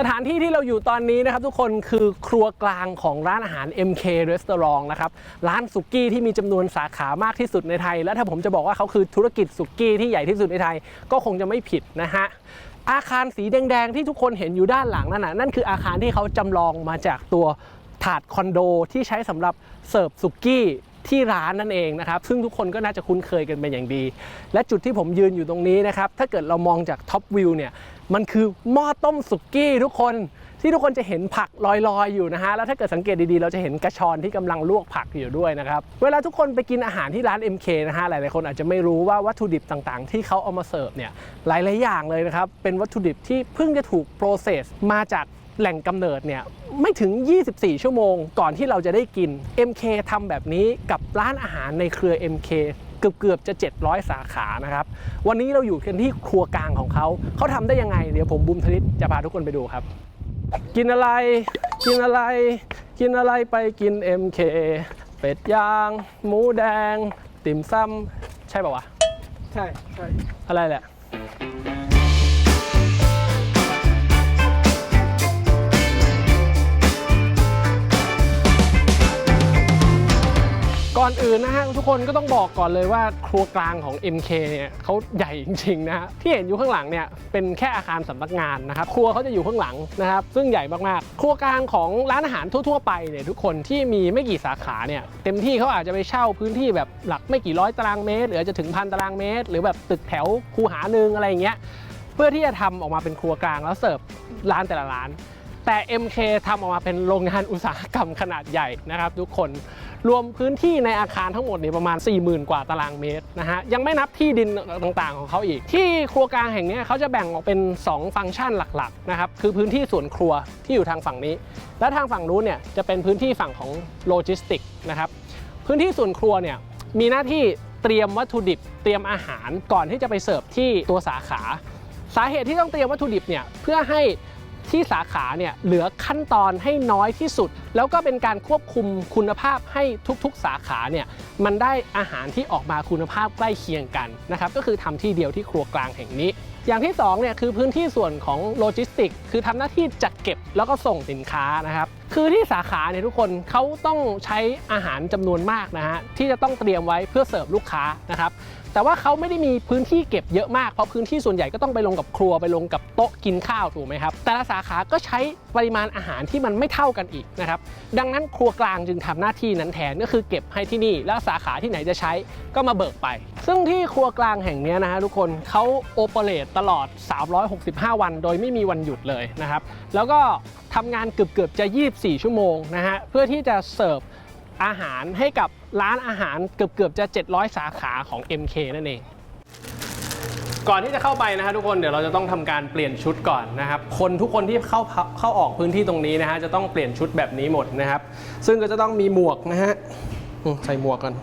สถานที่ที่เราอยู่ตอนนี้นะครับทุกคนคือครัวกลางของร้านอาหาร MK Restaurant นะครับร้านสุกี้ที่มีจำนวนสาขามากที่สุดในไทย และถ้าผมจะบอกว่าเขาคือธุรกิจสุกี้ที่ใหญ่ที่สุดในไทย ก็คงจะไม่ผิดนะฮะอาคารสีแดง ๆ ที่ทุกคนเห็นอยู่ด้านหลังนั่นน่ะนั่นคืออาคารที่เขาจำลองมาจากตัวถาดคอนโดที่ใช้สำหรับเสิร์ฟสุกี้ที่ร้านนั่นเองนะครับ ซึ่งทุกคนก็น่าจะคุ้นเคยกันเป็นอย่างดี และจุดที่ผมยืนอยู่ตรงนี้นะครับ ถ้าเกิดเรามองจากท็อปวิวเนี่ย มันคือหม้อต้มสุกี้ทุกคนที่ทุกคนจะเห็นผักลอยๆอยู่นะฮะแล้วถ้าเกิดสังเกตดีๆ เราจะเห็นกระชอนที่กำลังลวกผักอยู่ด้วยนะครับเวลาทุกคนไปกินอาหารที่ร้าน MK นะฮะหลายๆคนอาจจะไม่รู้ว่าวัตถุดิบต่างๆ ที่เขาเอามาเสิร์ฟเนี่ยหลายๆอย่างเลยนะครับเป็นวัตถุดิบที่เพิ่งจะถูกโปรเซสมาจากแหล่งกำเนิดเนี่ยไม่ถึง 24 ชั่วโมง ก่อนที่เราจะได้กิน MK ทำแบบนี้กับร้านอาหารในเครือ MK เกือบเกือบๆจะ 700 สาขานะครับ วันนี้เราอยู่กันที่ครัวกลางของเขา เขาทำได้ยังไง เดี๋ยวผมบุมธนิตจะพาทุกคนไปดูครับ กินอะไร กินอะไร กินอะไรไปกิน MK เป็ดย่าง หมูแดง ติ่มซ้ำใช่ป่าวะ ใช่ ใช่ อะไรแหละ อนอื่นนะฮะทุกคนก็ต้องบอกก่อนเลยว่าครัวกลางของ MK เนี่ยเขาใหญ่จริงๆนะฮะที่เห็นอยู่ข้างหลังเนี่ยเป็นแค่อาคารสำนักงานนะครับครัวเขาจะอยู่ข้างหลังนะครับซึ่งใหญ่มากๆ ครัวกลางของร้านอาหารทั่วๆไปเนี่ยทุกคนที่มีไม่กี่สาขาเนี่ยเต็มที่เขาอาจจะไปเช่าพื้นที่แบบหลักไม่กี่ร้อยตารางเมตร หรืออาจจะถึงพันตารางเมตร หรือแบบตึกแถวคูหาหนึ่งอะไรอย่างเงี้ยเพื่อที่จะทำออกมาเป็นครัวกลางแล้วเสิร์ฟร้านแต่ละร้าน แต่ MK ทำออกมาเป็นโรงงานอุตสาหกรรมขนาดใหญ่นะครับทุกคน รวมพื้นที่ในอาคารทั้งหมดเนี่ยประมาณ 40,000 กว่าตารางเมตรนะฮะยังไม่นับที่ดินต่างๆของเขาอีก ที่ครัวกลางแห่งนี้เขาจะแบ่งออกเป็น 2 ฟังก์ชันหลักๆนะครับคือพื้นที่ส่วนครัวที่อยู่ทางฝั่งนี้ และทางฝั่งนู้นเนี่ยจะเป็นพื้นที่ฝั่งของโลจิสติกนะครับพื้นที่ส่วนครัวเนี่ยมีหน้าที่เตรียมวัตถุดิบ เตรียมอาหารก่อนที่จะไปเสิร์ฟที่ตัวสาขา สาเหตุที่ต้องเตรียมวัตถุดิบเนี่ยเพื่อให้ ที่สาขาเนี่ยเหลือขั้นตอนให้น้อยที่สุด แล้วก็เป็นการควบคุมคุณภาพให้ทุกๆสาขาเนี่ยมันได้อาหารที่ออกมาคุณภาพใกล้เคียงกันนะครับก็คือทำที่เดียวที่ครัวกลางแห่งนี้ อย่างที่2เนี่ยคือพื้นที่ส่วนของโลจิสติกคือทำหน้าที่จัดเก็บแล้วก็ส่งสินค้านะครับคือที่สาขาเนี่ยทุกคนเขาต้องใช้อาหารจำนวนมากนะฮะที่จะต้องเตรียมไว้เพื่อเสิร์ฟลูกค้านะครับ แต่ว่าเขาไม่ได้มีพื้นที่เก็บเยอะมาก เพราะพื้นที่ส่วนใหญ่ก็ต้องไปลงกับครัวไปลงกับโต๊ะกินข้าวถูกไหมครับ แต่ละสาขาก็ใช้ปริมาณอาหารที่มันไม่เท่ากันอีกนะครับ ดังนั้นครัวกลางจึงทำหน้าที่นั้นแทนก็คือเก็บให้ที่นี่ แล้วสาขาที่ไหนจะใช้ก็มาเบิกไป ซึ่งที่ครัวกลางแห่งนี้นะฮะทุกคนเขาโอเปเรตตลอด 365 วัน โดยไม่มีวันหยุดเลยนะครับ แล้วก็ทำงานเกือบๆจะ 24 ชั่วโมงนะฮะเพื่อที่จะเสิร์ฟอาหารให้กับ ร้านอาหารเกือบๆจะ 700 สาขาของ MK นั่นเอง ก่อนที่จะเข้าไปนะฮะทุกคนเดี๋ยวเราจะต้องทำการเปลี่ยนชุดก่อนนะครับ คนทุกคนที่เข้าเข้าออกพื้นที่ตรงนี้นะฮะจะต้องเปลี่ยนชุดแบบนี้หมดนะครับ ซึ่งก็จะต้องมีหมวกนะฮะใส่หมวกก่อน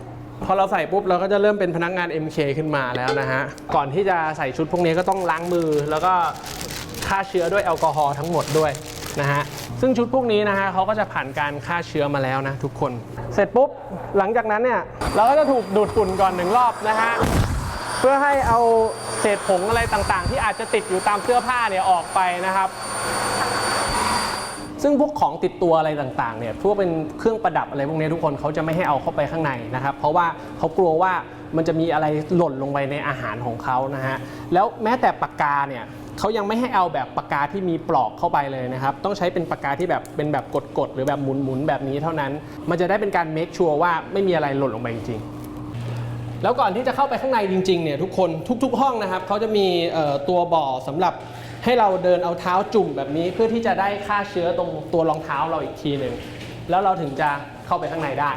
พอเราใส่ปุ๊บเราก็จะเริ่มเป็นพนักงาน MK ขึ้นมาแล้วนะฮะ ก่อนที่จะใส่ชุดพวกนี้ก็ต้องล้างมือ แล้วก็ฆ่าเชื้อด้วยแอลกอฮอล์ทั้งหมดด้วยนะฮะ ซึ่งชุดพวกนี้นะฮะเขาก็จะผ่านการฆ่าเชื้อมาแล้วนะทุกคน เสร็จปุ๊บหลังจากนั้นเนี่ยเราก็จะถูกดูดฝุ่นก่อนหนึ่งรอบนะฮะเพื่อให้เอาเศษผงอะไรต่างๆ ที่อาจจะติดอยู่ตามเสื้อผ้าเนี่ยออกไปนะครับซึ่งพวกของติดตัวอะไรต่างๆ เนี่ยพวกเป็นเครื่องประดับอะไรพวกนี้ทุกคนเขาจะไม่ให้เอาเข้าไปข้างในนะครับ เพราะว่าเขากลัวว่ามันจะมีอะไรหล่นลงไปในอาหารของเขานะฮะ แล้วแม้แต่ปากกาเนี่ย เขายังไม่ให้เอาแบบปากกาที่มีปลอกเข้าไปเลยนะครับ ต้องใช้เป็นปากกาที่แบบเป็นแบบกดๆหรือแบบหมุนๆแบบนี้เท่านั้น มันจะได้เป็นการเมคชัวร์ว่าไม่มีอะไรหล่นลงไปจริงๆ แล้วก่อนที่จะเข้าไปข้างในจริงๆเนี่ยทุกคนทุก ๆ ห้องนะครับเขาจะมีตัวบ่อสำหรับให้เราเดินเอาเท้าจุ่มแบบนี้เพื่อที่จะได้ฆ่าเชื้อตรงตัวรองเท้าเราอีกทีหนึ่งแล้วเราถึงจะเข้าไปข้างในได้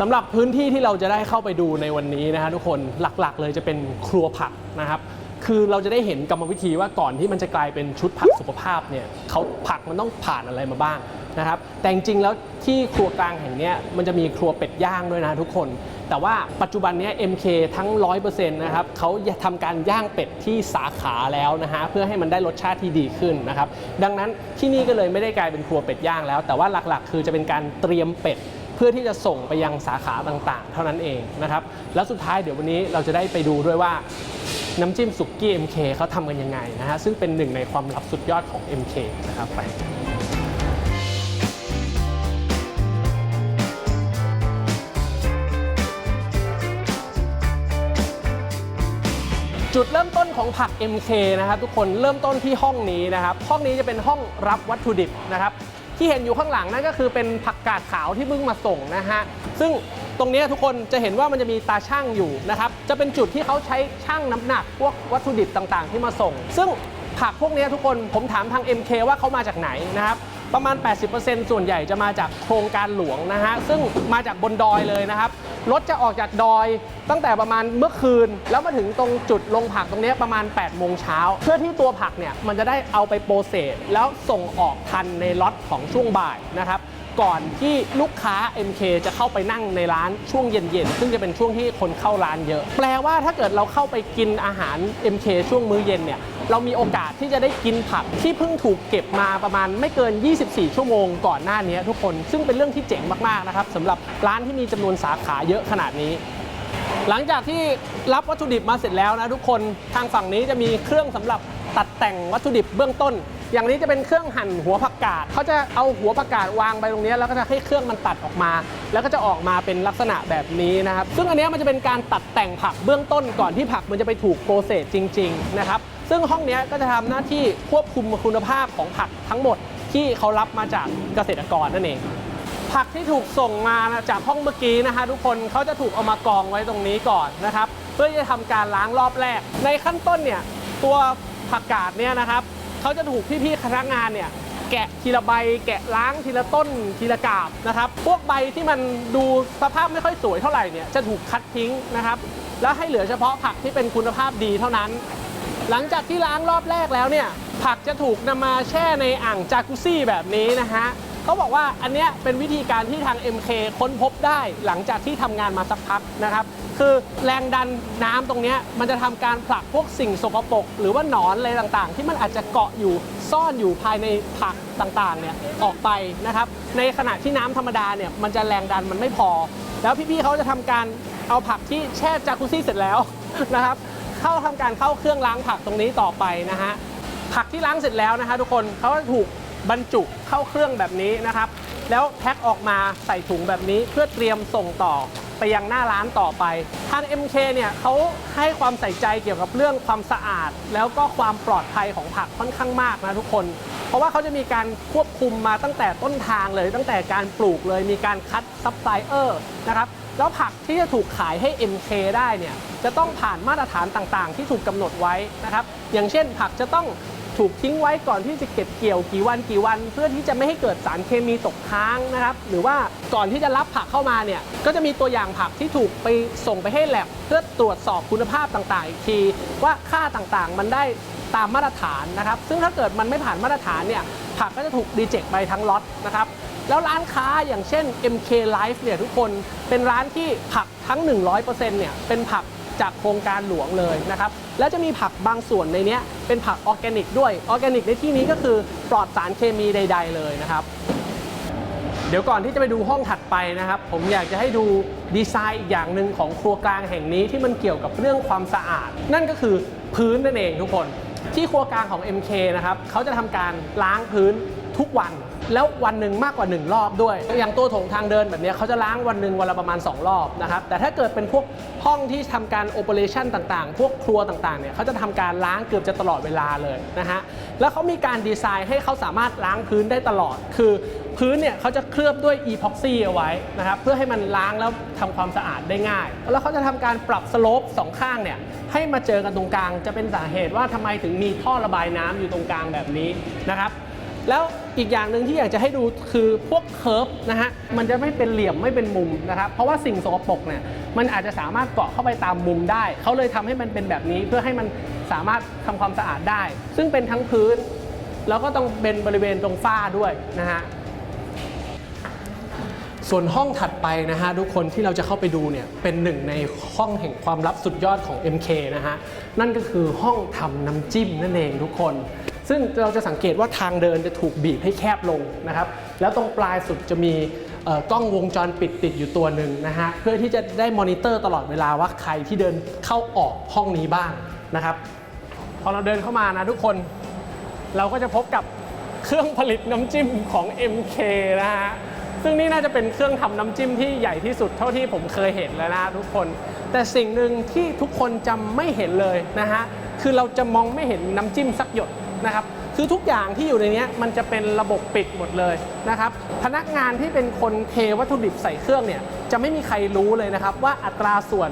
สำหรับพื้นที่ที่เราจะได้เข้าไปดูในวันนี้นะฮะทุกคนหลักๆ เลยจะเป็นครัวผักนะครับ คือเราจะได้เห็นกรรมวิธีว่าก่อนที่มันจะกลายเป็นชุดผักสุขภาพเนี่ยเขาผักมันต้องผ่านอะไรมาบ้างนะครับ แต่จริงๆแล้วที่ครัวกลางแห่งนี้มันจะมีครัวเป็ดย่างด้วยนะทุกคน แต่ว่าปัจจุบันนี้ MK ทั้ง 100%นะครับเขาทำการย่างเป็ดที่สาขาแล้วนะฮะเพื่อให้มันได้รสชาติที่ดีขึ้นนะครับ ดังนั้นที่นี่ก็เลยไม่ได้กลายเป็นครัวเป็ดย่างแล้ว แต่ว่าหลักๆ คือจะเป็นการเตรียมเป็ดเพื่อที่จะส่งไปยังสาขาต่างๆ เท่านั้นเองนะครับ แล้วสุดท้ายเดี๋ยววันนี้เราจะได้ไปดูด้วยว่า น้ำจิ้มสุกี้ MK เขาทำกันยังไงนะฮะซึ่งเป็นหนึ่งในความลับสุดยอดของ MK นะครับไปจุดเริ่มต้นของผัก MK นะครับทุกคนเริ่มต้นที่ห้องนี้นะครับ ห้องนี้จะเป็นห้องรับวัตถุดิบนะครับ ที่เห็นอยู่ข้างหลังนั่นก็คือเป็นผักกาดขาวที่เพิ่งมาส่งนะฮะซึ่ง ตรงนี้ทุกคนจะเห็นว่ามันจะมีตาช่างอยู่นะครับ จะเป็นจุดที่เขาใช้ช่างน้ำหนัก พวกวัตถุดิบต่างๆ ที่มาส่ง ซึ่งผักพวกนี้ทุกคนผมถามทาง MK ว่าเขามาจากไหนนะครับประมาณ 80%ส่วนใหญ่จะมาจากโครงการหลวงนะฮะ ซึ่งมาจากบนดอยเลยนะครับ รถจะออกจากดอยตั้งแต่ประมาณเมื่อคืน แล้วมาถึงตรงจุดลงผักตรงนี้ประมาณ 8 โมงเช้า เพื่อที่ตัวผักเนี่ย มันจะได้เอาไปโปรเซสแล้วส่งออกทันในล็อตของช่วงบ่ายนะครับ ก่อนที่ลูกค้า MK จะเข้าไปนั่งในร้านช่วงเย็นๆ ซึ่งจะเป็นช่วงที่คนเข้าร้านเยอะ แปลว่าถ้าเกิดเราเข้าไปกินอาหาร MK ช่วงมื้อเย็นเนี่ย เรามีโอกาสที่จะได้กินผักที่เพิ่งถูกเก็บมาประมาณไม่เกิน 24 ชั่วโมงก่อนหน้านี้ทุกคน ซึ่งเป็นเรื่องที่เจ๋งมากๆ นะครับสำหรับร้านที่มีจำนวนสาขาเยอะขนาดนี้หลังจากที่รับวัตถุดิบมาเสร็จแล้วนะทุกคนทางฝั่งนี้จะมีเครื่องสำหรับตัดแต่งวัตถุดิบเบื้องต้น อย่างนี้จะเป็นเครื่องหั่นหัวผักกาดเขาจะเอาหัวผักกาดวางไปตรงนี้แล้วก็จะให้เครื่องมันตัดออกมา แล้วก็จะออกมาเป็นลักษณะแบบนี้นะครับ ซึ่งอันนี้มันจะเป็นการตัดแต่งผักเบื้องต้นก่อนที่ผักมันจะไปถูกโปรเซสจริง ๆ นะครับ ซึ่งห้องนี้ก็จะทำหน้าที่ควบคุมคุณภาพของผักทั้งหมดที่เขารับมาจากเกษตรกรนั่นเองผักที่ถูกส่งมาจากห้องเมื่อกี้นะฮะทุกคนเขาจะถูกเอามากองไว้ตรงนี้ก่อนนะครับ เพื่อจะทำการล้างรอบแรก ในขั้นต้นเนี่ยตัวผักกาดเนี่ยนะครับ เขาจะถูกพี่ๆพนักงานเนี่ยแกะทีละใบ แกะล้างทีละต้นทีละกาบนะครับ พวกใบที่มันดูสภาพไม่ค่อยสวยเท่าไหร่เนี่ยจะถูกคัดทิ้งนะครับ แล้วให้เหลือเฉพาะผักที่เป็นคุณภาพดีเท่านั้น หลังจากที่ล้างรอบแรกแล้วเนี่ยผักจะถูกนำมาแช่ในอ่างจากุซี่แบบนี้นะฮะ เขาบอกว่าอันเนี้ยเป็นวิธีการที่ทาง MK ค้นพบได้หลังจากที่ทำงานมาสักพักนะครับ คือแรงดันน้ำตรงเนี้ยมันจะทำการผลักพวกสิ่งสกปรกหรือว่าหนอนอะไรต่างๆ ที่มันอาจจะเกาะอยู่ซ่อนอยู่ภายในผักต่างๆเนี่ยออกไปนะครับ ในขณะที่น้ำธรรมดาเนี่ยมันจะแรงดันมันไม่พอ แล้วพี่ๆเขาจะทำการเอาผักที่แช่จากุซี่เสร็จแล้ว นะครับ เข้าทำการเข้าเครื่องล้างผักตรงนี้ต่อไปนะฮะ ผักที่ล้างเสร็จแล้วนะฮะทุกคนเขาจะถูก บรรจุเข้าเครื่องแบบนี้นะครับ แล้วแพ็คออกมาใส่ถุงแบบนี้เพื่อเตรียมส่งต่อไปยังหน้าร้านต่อไป ทาง MK เนี่ยเขาให้ความใส่ใจเกี่ยวกับเรื่องความสะอาด แล้วก็ความปลอดภัยของผักค่อนข้างมากนะทุกคน เพราะว่าเขาจะมีการควบคุมมาตั้งแต่ต้นทางเลย ตั้งแต่การปลูกเลยมีการคัดซัพพลายเออร์นะครับแล้วผักที่จะถูกขายให้ MK ได้เนี่ยจะต้องผ่านมาตรฐานต่างๆ ที่ถูกกำหนดไว้นะครับอย่างเช่นผักจะต้อง ถูกทิ้งไว้ก่อนที่จะเก็บเกี่ยวกี่วันกี่วัน เพื่อที่จะไม่ให้เกิดสารเคมีตกค้างนะครับ หรือว่าก่อนที่จะรับผักเข้ามาเนี่ยก็จะมีตัวอย่างผักที่ถูกไปส่งไปให้แลบเพื่อตรวจสอบคุณภาพต่างๆอีกทีว่าค่าต่างๆ มันได้ตามมาตรฐานนะครับ ซึ่งถ้าเกิดมันไม่ผ่านมาตรฐานเนี่ยผักก็จะถูกดีเจกไปทั้งล็อตนะครับแล้วร้านค้าอย่างเช่น MK Life เนี่ยทุกคนเป็นร้านที่ผักทั้ง 100%เนี่ยเป็นผัก จากโครงการหลวงเลยนะครับ แล้วจะมีผักบางส่วนในนี้เป็นผักออร์แกนิกด้วยออร์แกนิกในที่นี้ก็คือปลอดสารเคมีใด ๆ เลยนะครับเดี๋ยวก่อนที่จะไปดูห้องถัดไปนะครับ ผมอยากจะให้ดูดีไซน์อีกอย่างหนึ่งของครัวกลางแห่งนี้ที่มันเกี่ยวกับเรื่องความสะอาด นั่นก็คือพื้นนั่นเองทุกคน ที่ครัวกลางของ MK นะครับเขาจะทำการล้างพื้นทุกวัน แล้ววันหนึ่งมากกว่า 1 รอบด้วย อย่างตัวถงทางเดินแบบนี้เขาจะล้างวันหนึ่งวันละประมาณ 2 รอบนะครับ แต่ถ้าเกิดเป็นพวกห้องที่ทำการโอเปอเรชันต่างๆ พวกครัวต่างๆ เนี่ยเขาจะทำการล้างเกือบจะตลอดเวลาเลยนะฮะ แล้วเขามีการดีไซน์ให้เขาสามารถล้างพื้นได้ตลอด คือพื้นเนี่ยเขาจะเคลือบด้วยอีพ็อกซี่เอาไว้นะครับเพื่อให้มันล้างแล้วทำความสะอาดได้ง่าย แล้วเขาจะทำการปรับสโลปสองข้างเนี่ยให้มาเจอกันตรงกลาง จะเป็นสาเหตุว่าทำไมถึงมีท่อระบายน้ำอยู่ตรงกลางแบบนี้นะครับ แล้วอีกอย่างหนึ่งที่อยากจะให้ดูคือพวกเคิร์ฟนะฮะมันจะไม่เป็นเหลี่ยมไม่เป็นมุมนะครับเพราะว่าสิ่งสกปรกเนี่ยมันอาจจะสามารถเกาะเข้าไปตามมุมได้ เขาเลยทำให้มันเป็นแบบนี้เพื่อให้มันสามารถทำความสะอาดได้ ซึ่งเป็นทั้งพื้น แล้วก็ต้องเป็นบริเวณตรงฝ้าด้วยนะฮะส่วนห้องถัดไปนะฮะทุกคนที่เราจะเข้าไปดูเนี่ยเป็นหนึ่งในห้องแห่งความลับสุดยอดของ MK นะฮะนั่นก็คือห้องทำน้ำจิ้มนั่นเองทุกคน ซึ่งเราจะสังเกตว่าทางเดินจะถูกบีบให้แคบลงนะครับ แล้วตรงปลายสุดจะมีกล้องวงจรปิดติดอยู่ตัวหนึ่งนะฮะเพื่อที่จะได้มอนิเตอร์ตลอดเวลาว่าใครที่เดินเข้าออกห้องนี้บ้างนะครับ พอเราเดินเข้ามานะทุกคนเราก็จะพบกับเครื่องผลิตน้ำจิ้มของ MK นะฮะซึ่งนี่น่าจะเป็นเครื่องทำน้ำจิ้มที่ใหญ่ที่สุดเท่าที่ผมเคยเห็นแล้วนะทุกคน แต่สิ่งหนึ่งที่ทุกคนจะไม่เห็นเลยนะฮะคือเราจะมองไม่เห็นน้ำจิ้มสักหยด นะครับคือทุกอย่างที่อยู่ในนี้มันจะเป็นระบบปิดหมดเลยนะครับพนักงานที่เป็นคนเทวัตถุดิบใส่เครื่องเนี่ยจะไม่มีใครรู้เลยนะครับว่าอัตราส่วน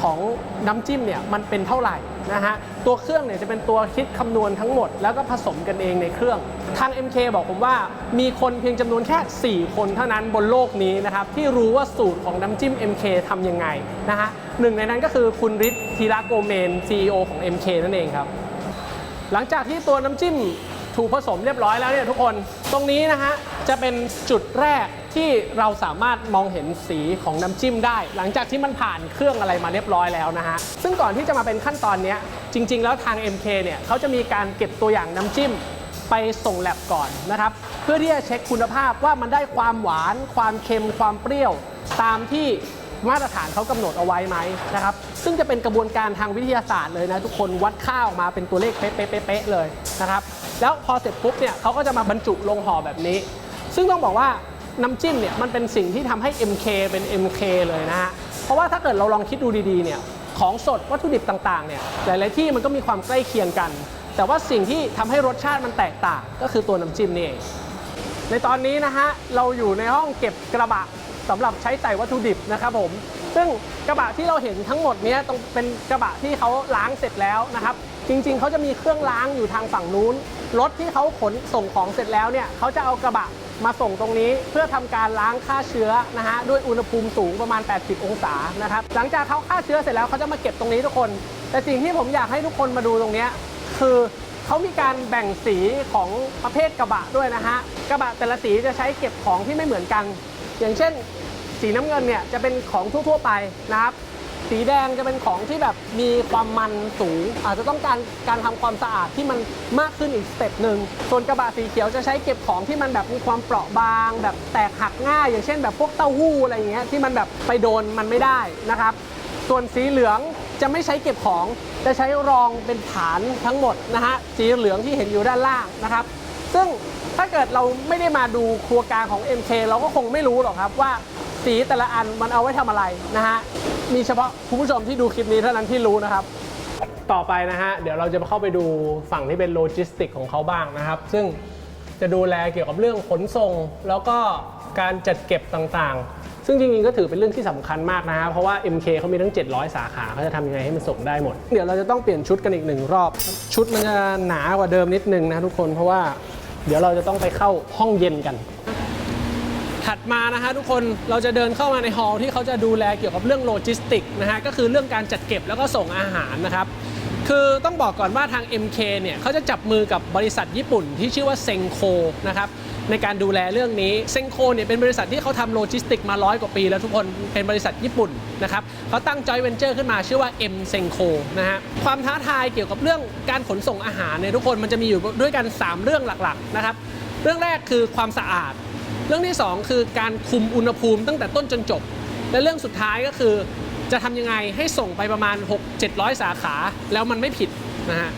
ของน้ำจิ้มเนี่ยมันเป็นเท่าไหร่นะฮะตัวเครื่องเนี่ยจะเป็นตัวคิดคำนวณทั้งหมด แล้วก็ผสมกันเองในเครื่อง ทาง MK บอกผมว่ามีคนเพียงจำนวนแค่ 4 คนเท่านั้นบนโลกนี้นะครับที่รู้ว่าสูตรของน้ำจิ้ม MK ทำยังไงนะฮะหนึ่งในนั้นก็คือคุณฤทธิ์ธีระโกเมน CEO ของ MK นั่นเองครับ หลังจากที่ตัวน้ำจิ้มถูกผสมเรียบร้อยแล้วเนี่ยทุกคนตรงนี้นะฮะจะเป็นจุดแรกที่เราสามารถมองเห็นสีของน้ำจิ้มได้ หลังจากที่มันผ่านเครื่องอะไรมาเรียบร้อยแล้วนะฮะซึ่งก่อนที่จะมาเป็นขั้นตอนนี้จริง ๆ แล้วทาง MK เนี่ยเขาจะมีการเก็บตัวอย่างน้ำจิ้มไปส่งแลบก่อนนะครับ เพื่อที่จะเช็คคุณภาพว่ามันได้ความหวาน ความเค็มความเปรี้ยว ตามที่ มาตรฐานเขากำหนดเอาไว้ไหมนะครับ ซึ่งจะเป็นกระบวนการทางวิทยาศาสตร์เลยนะทุกคนวัดค่าออกมาเป็นตัวเลขเป๊ะๆเลยนะครับ แล้วพอเสร็จปุ๊บเนี่ยเขาก็จะมาบรรจุลงห่อแบบนี้ ซึ่งต้องบอกว่าน้ำจิ้มเนี่ยมันเป็นสิ่งที่ทำให้ MK เป็น MK เลยนะฮะ เพราะว่าถ้าเกิดเราลองคิดดูดีๆเนี่ยของสดวัตถุดิบต่างๆเนี่ยหลายๆที่มันก็มีความใกล้เคียงกัน แต่ว่าสิ่งที่ทำให้รสชาติมันแตกต่าง ก็คือตัวน้ำจิ้มนี่เองในตอนนี้นะฮะเราอยู่ในห้องเก็บกระบะ สำหรับใช้ใส่วัตถุดิบนะครับผม ซึ่งกระบะที่เราเห็นทั้งหมดนี้ต้องเป็นกระบะที่เขาล้างเสร็จแล้วนะครับ จริง ๆเขาจะมีเครื่องล้างอยู่ทางฝั่งนู้น รถที่เขาขนส่งของเสร็จแล้วเนี่ยเขาจะเอากระบะมาส่งตรงนี้เพื่อทำการล้างฆ่าเชื้อนะฮะด้วยอุณหภูมิสูงประมาณ 80 องศานะครับ หลังจากเขาฆ่าเชื้อเสร็จแล้วเขาจะมาเก็บตรงนี้ทุกคน แต่สิ่งที่ผมอยากให้ทุกคนมาดูตรงนี้คือเขามีการแบ่งสีของประเภทกระบะด้วยนะฮะกระบะแต่ละสีจะใช้เก็บของที่ไม่เหมือนกัน อย่างเช่น สีน้ำเงินเนี่ยจะเป็นของทั่ว ๆ ไปนะครับ สีแดงจะเป็นของที่แบบมีความมันสูง อาจจะต้องการการทำความสะอาดที่มันมากขึ้นอีกสเต็ปหนึ่งส่วนกระบะสีเขียวจะใช้เก็บของที่มันแบบมีความเปราะบาง แบบแตกหักง่าย อย่างเช่น แบบพวกเต้าหู้อะไรอย่างเงี้ยที่มันแบบไปโดนมันไม่ได้นะครับ ส่วนสีเหลืองจะไม่ใช้เก็บของจะใช้รองเป็นฐานทั้งหมดนะฮะสีเหลืองที่เห็นอยู่ด้านล่างนะครับ ซึ่งถ้าเกิดเราไม่ได้มาดูครัวกลางของ MK เราก็คงไม่รู้หรอกครับว่าสีแต่ละอันมันเอาไว้ทำอะไรนะฮะ มีเฉพาะคุณผู้ชมที่ดูคลิปนี้เท่านั้นที่รู้นะครับ ต่อไปนะฮะ เดี๋ยวเราจะเข้าไปดูฝั่งที่เป็นโลจิสติกของเขาบ้างนะครับ ซึ่งจะดูแลเกี่ยวกับเรื่องขนส่ง แล้วก็การจัดเก็บต่างๆ ซึ่งจริงๆก็ถือเป็นเรื่องที่สำคัญมากนะฮะ เพราะว่า MK เขามีทั้ง 700 สาขาเขาจะทำยังไงให้มันส่งได้หมด เดี๋ยวเราจะต้องเปลี่ยนชุดกันอีกหนึ่งรอบ ชุดมันจะหนากว่าเดิมนิดนึงนะทุกคน เพราะว่า เดี๋ยวเราจะต้องไปเข้าห้องเย็นกัน ถัดมานะฮะทุกคนเราจะเดินเข้ามาในฮอลล์ที่เขาจะดูแลเกี่ยวกับเรื่องโลจิสติกนะฮะก็คือเรื่องการจัดเก็บแล้วก็ส่งอาหารนะครับคือต้องบอกก่อนว่าทาง MK เนี่ยเขาจะจับมือกับบริษัทญี่ปุ่นที่ชื่อว่าเซงโคนะครับ ในการดูแลเรื่องนี้เซงโคเนี่ยเป็นบริษัทที่เขาทำโลจิสติกมาร้อยกว่าปี แล้วทุกคนเป็นบริษัทญี่ปุ่นนะครับเขาตั้งจอยเวนเจอร์ขึ้นมาชื่อว่า M เซงโคนะฮะความท้าทายเกี่ยวกับเรื่องการขนส่งอาหารเนี่ยทุกคนมันจะมีอยู่ด้วยกัน 3 เรื่องหลักๆนะครับเรื่องแรกคือความสะอาด เรื่องที่ 2 คือการคุมอุณหภูมิตั้งแต่ต้นจนจบ และเรื่องสุดท้ายก็คือจะทำยังไงให้ส่งไปประมาณ 6-700 สาขาแล้วมันไม่ผิดนะฮะ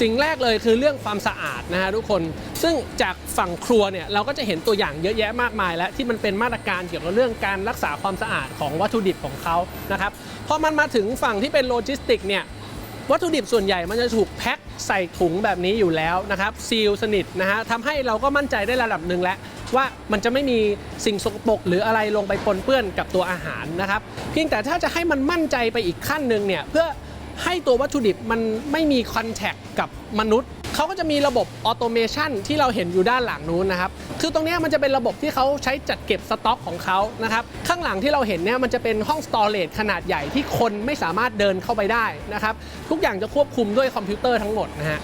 สิ่งแรกเลยคือเรื่องความสะอาดนะฮะทุกคน ซึ่งจากฝั่งครัวเนี่ยเราก็จะเห็นตัวอย่างเยอะแยะมากมาย แล้วที่มันเป็นมาตรการเกี่ยวกับเรื่องการรักษาความสะอาดของวัตถุดิบของเขานะครับพอมันมาถึงฝั่งที่เป็นโลจิสติกเนี่ยวัตถุดิบส่วนใหญ่มันจะถูกแพ็คใส่ถุงแบบนี้อยู่แล้วนะครับซีลสนิทนะฮะทำให้เราก็มั่นใจได้ระดับหนึ่งแล้ว ว่ามันจะไม่มีสิ่งสกปรกหรืออะไรลงไปปนเปื้อนกับตัวอาหารนะครับเพียงแต่ถ้าจะให้มันมั่นใจไปอีกขั้นหนึ่งเนี่ยเพื่อ ให้ตัววัตถุดิบมันไม่มีคอนแทคกับมนุษย์เขาก็จะมีระบบออโตเมชันที่เราเห็นอยู่ด้านหลังนู้นนะครับ คือตรงนี้มันจะเป็นระบบที่เขาใช้จัดเก็บสต็อกของเขานะครับ ข้างหลังที่เราเห็นเนี่ยมันจะเป็นห้องสตอเรจขนาดใหญ่ที่คนไม่สามารถเดินเข้าไปได้นะครับ ทุกอย่างจะควบคุมด้วยคอมพิวเตอร์ทั้งหมดนะฮะ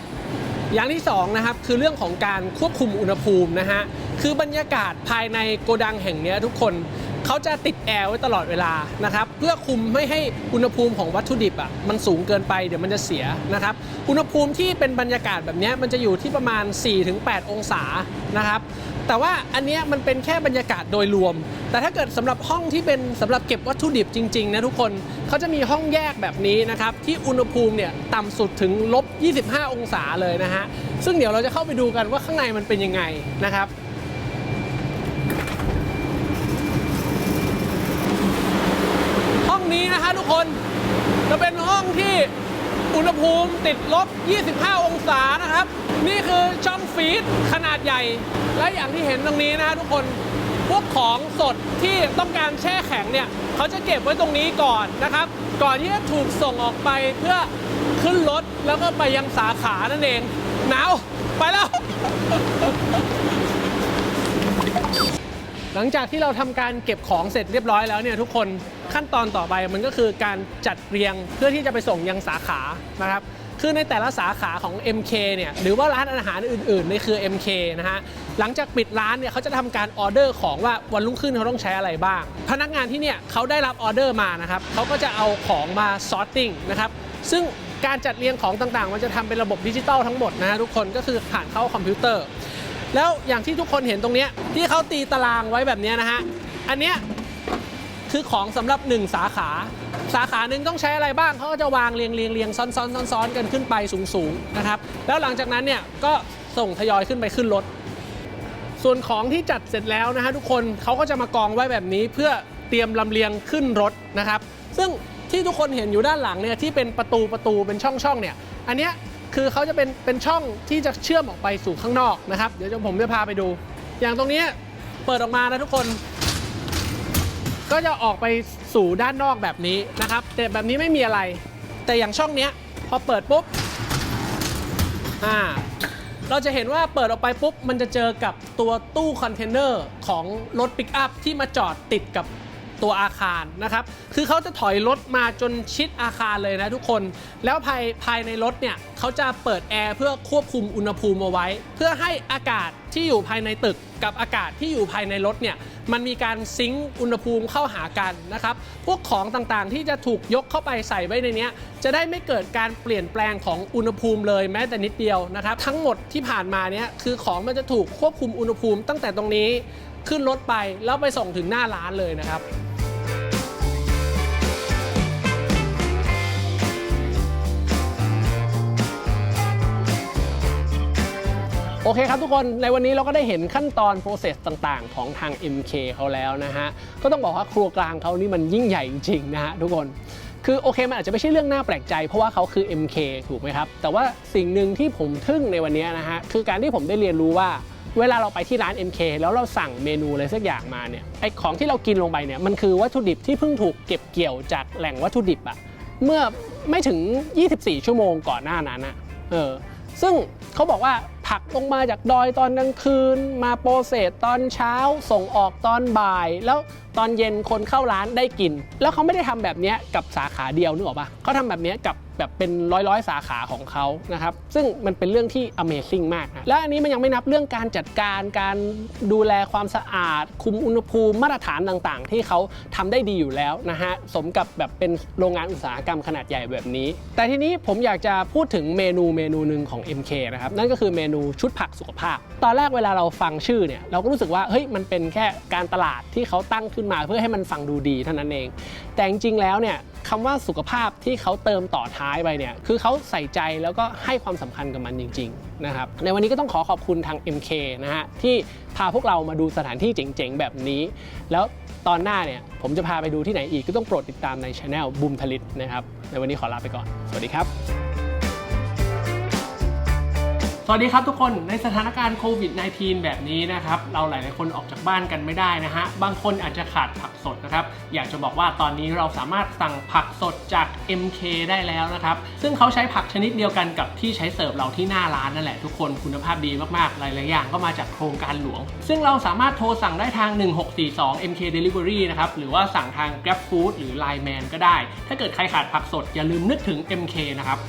อย่างที่2นะครับคือเรื่องของการควบคุมอุณหภูมินะฮะคือบรรยากาศภายในโกดังแห่งนี้ทุกคน เขาจะติดแอร์ไว้ตลอดเวลานะครับเพื่อคุมไม่ให้อุณหภูมิของวัตถุดิบอะมันสูงเกินไปเดี๋ยวมันจะเสียนะครับอุณหภูมิที่เป็นบรรยากาศแบบนี้มันจะอยู่ที่ประมาณ 4-8 องศานะครับแต่ว่าอันนี้มันเป็นแค่บรรยากาศโดยรวม แต่ถ้าเกิดสำหรับห้องที่เป็นสำหรับเก็บวัตถุดิบจริงๆนะทุกคนเขาจะมีห้องแยกแบบนี้นะครับที่อุณหภูมิเนี่ยต่ำสุดถึงลบ25 องศาเลยนะฮะซึ่งเดี๋ยวเราจะเข้าไปดูกันว่าข้างในมันเป็นยังไงนะครับ ห้องนี้นะฮะทุก คน จะเป็นห้องที่อุณหภูมิติดลบ 25 องศานะครับ นี่คือช่องฟีดขนาดใหญ่ และอย่างที่เห็นตรงนี้นะฮะทุกคนพวกของสดที่ต้องการแช่แข็งเนี่ยเขาจะเก็บไว้ตรงนี้ก่อนนะครับ ก่อนที่จะถูกส่งออกไปเพื่อขึ้นรถแล้วก็ไปยังสาขานั่นเองหนาวไปแล้ว หลังจากที่เราทำการเก็บของเสร็จเรียบร้อยแล้วเนี่ยทุกคนขั้นตอนต่อไปมันก็คือการจัดเรียงเพื่อที่จะไปส่งยังสาขานะครับคือในแต่ละสาขาของ MK เนี่ยหรือว่าร้านอาหารอื่นๆในคือ MK นะฮะหลังจากปิดร้านเนี่ยเขาจะทำการออเดอร์ของว่าวันรุ่งขึ้นเขาต้องใช้อะไรบ้าง พนักงานที่เนี่ยเขาได้รับออเดอร์มานะครับเขาก็จะเอาของมาซอร์ติ้งนะครับซึ่งการจัดเรียงของต่างๆ มันจะทำเป็นระบบดิจิตอลทั้งหมดนะฮะทุกคนก็คือผ่านเข้าคอมพิวเตอร์ แล้วอย่างที่ทุกคนเห็นตรงนี้ที่เขาตีตารางไว้แบบนี้นะฮะ อันเนี้ยคือของสำหรับ 1 สาขา สาขาหนึ่งต้องใช้อะไรบ้างเขาก็จะวางเรียงเรียงเรียงซ้อนซ้อนซ้อนซ้อนกันขึ้นไปสูงสูงนะครับ แล้วหลังจากนั้นเนี่ยก็ส่งทยอยขึ้นไปขึ้นรถ ส่วนของที่จัดเสร็จแล้วนะฮะทุกคนเขาก็จะมากองไว้แบบนี้เพื่อเตรียมลำเลียงขึ้นรถนะครับ ซึ่งที่ทุกคนเห็นอยู่ด้านหลังเนี่ยที่เป็นประตูประตูเป็นช่องช่องเนี่ย อันเนี้ย คือเขาจะเป็นเป็นช่องที่จะเชื่อมออกไปสู่ข้างนอกนะครับ เดี๋ยวผมจะพาไปดู อย่างตรงนี้เปิดออกมานะทุกคน ก็จะออกไปสู่ด้านนอกแบบนี้นะครับ แต่แบบนี้ไม่มีอะไร แต่อย่างช่องเนี้ยพอเปิดปุ๊บอ่าเราจะเห็นว่าเปิดออกไปปุ๊บ มันจะเจอกับตัวตู้คอนเทนเนอร์ของรถปิกอัพที่มาจอดติดกับ ตัวอาคารนะครับ คือเขาจะถอยรถมาจนชิดอาคารเลยนะทุกคน แล้วภายภายในรถเนี่ยเขาจะเปิดแอร์เพื่อควบคุมอุณหภูมิเอาไว้ เพื่อให้อากาศที่อยู่ภายในตึกกับอากาศที่อยู่ภายในรถเนี่ยมันมีการซิงค์อุณหภูมิเข้าหากันนะครับ พวกของต่างๆที่จะถูกยกเข้าไปใส่ไว้ในนี้จะได้ไม่เกิดการเปลี่ยนแปลงของอุณหภูมิเลยแม้แต่นิดเดียวนะครับ ทั้งหมดที่ผ่านมาเนี้ยคือของมันจะถูกควบคุมอุณหภูมิ ตั้งแต่ตรงนี้ขึ้นรถไปแล้วไปส่งถึงหน้าร้านเลยนะครับ โอเคครับทุกคนในวันนี้เราก็ได้เห็นขั้นตอน process ต่างๆ ของทาง MK เขาแล้วนะฮะ ก็ต้องบอกว่าครัวกลางเขานี่มันยิ่งใหญ่จริงๆนะฮะทุกคนคือโอเคมันอาจจะไม่ใช่เรื่องน่าแปลกใจ เพราะว่าเขาคือ MK ถูกไหมครับ แต่ว่าสิ่งหนึ่งที่ผมทึ่งในวันนี้นะฮะ คือการที่ผมได้เรียนรู้ว่า เวลาเราไปที่ร้าน MK แล้วเราสั่งเมนูอะไรสักอย่างมาเนี่ยไอของที่เรากินลงไปเนี่ยมันคือวัตถุดิบที่เพิ่งถูกเก็บเกี่ยวจากแหล่งวัตถุดิบอะเมื่อไม่ถึง 24 ชั่วโมงก่อนหน้านั้นอะเออซึ่งเขาบอกว่าผักลงมาจากดอยตอนกลางคืน มาโปรเซสตอนเช้าส่งออกตอนบ่าย แล้ว ตอนเย็นคนเข้าร้านได้กิน แล้วเขาไม่ได้ทำแบบนี้กับสาขาเดียวนึกออกปะเขาทำแบบนี้กับแบบเป็นร้อยร้อยๆสาขาของเขานะครับซึ่งมันเป็นเรื่องที่ Amazing มากนะและอันนี้มันยังไม่นับเรื่องการจัดการการดูแลความสะอาด คุมอุณหภูมิมาตรฐานต่างๆ ที่เขาทำได้ดีอยู่แล้วนะฮะสมกับแบบเป็นโรงงานอุตสาหกรรมขนาดใหญ่แบบนี้ แต่ทีนี้ผมอยากจะพูดถึงเมนูเมนูหนึ่งของ MK นะครับนั่นก็คือเมนูชุดผักสุขภาพ ตอนแรกเวลาเราฟังชื่อเนี่ยเราก็รู้สึกว่าเฮ้ยมันเป็นแค่การตลาดที่เขาตั้งขึ้นมาเพื่อให้มันฟังดูดีเท่านั้นเอง แต่จริงๆแล้วเนี่ยคำว่าสุขภาพที่เขาเติมต่อท้ายไปเนี่ยคือเขาใส่ใจแล้วก็ให้ความสำคัญกับมันจริงๆนะครับในวันนี้ก็ต้องขอขอบคุณทาง MK นะฮะที่พาพวกเรามาดูสถานที่เจ๋งๆ แบบนี้ แล้วตอนหน้าเนี่ยผมจะพาไปดูที่ไหนอีกก็ต้องโปรดติดตามในช anel บูมทลิตนะครับในวันนี้ขอลาไปก่อน สวัสดีครับ สวัสดีครับทุกคนในสถานการณ์โควิด -19 แบบนี้นะครับ เราหลายๆคนออกจากบ้านกันไม่ได้นะฮะ บางคนอาจจะขาดผักสดนะครับ อยากจะบอกว่าตอนนี้เราสามารถสั่งผักสดจาก MK ได้แล้วนะครับ ซึ่งเขาใช้ผักชนิดเดียวกันกับที่ใช้เสิร์ฟเราที่หน้าร้านนั่นแหละทุกคนคุณภาพดีมากๆ หลายๆอย่างก็มาจากโครงการหลวง ซึ่งเราสามารถโทรสั่งได้ทาง 1642 MK Delivery นะครับ หรือว่าสั่งทาง Grab Food หรือ Line Man ก็ได้ ถ้าเกิดใครขาดผักสดอย่าลืมนึกถึง MK นะครับ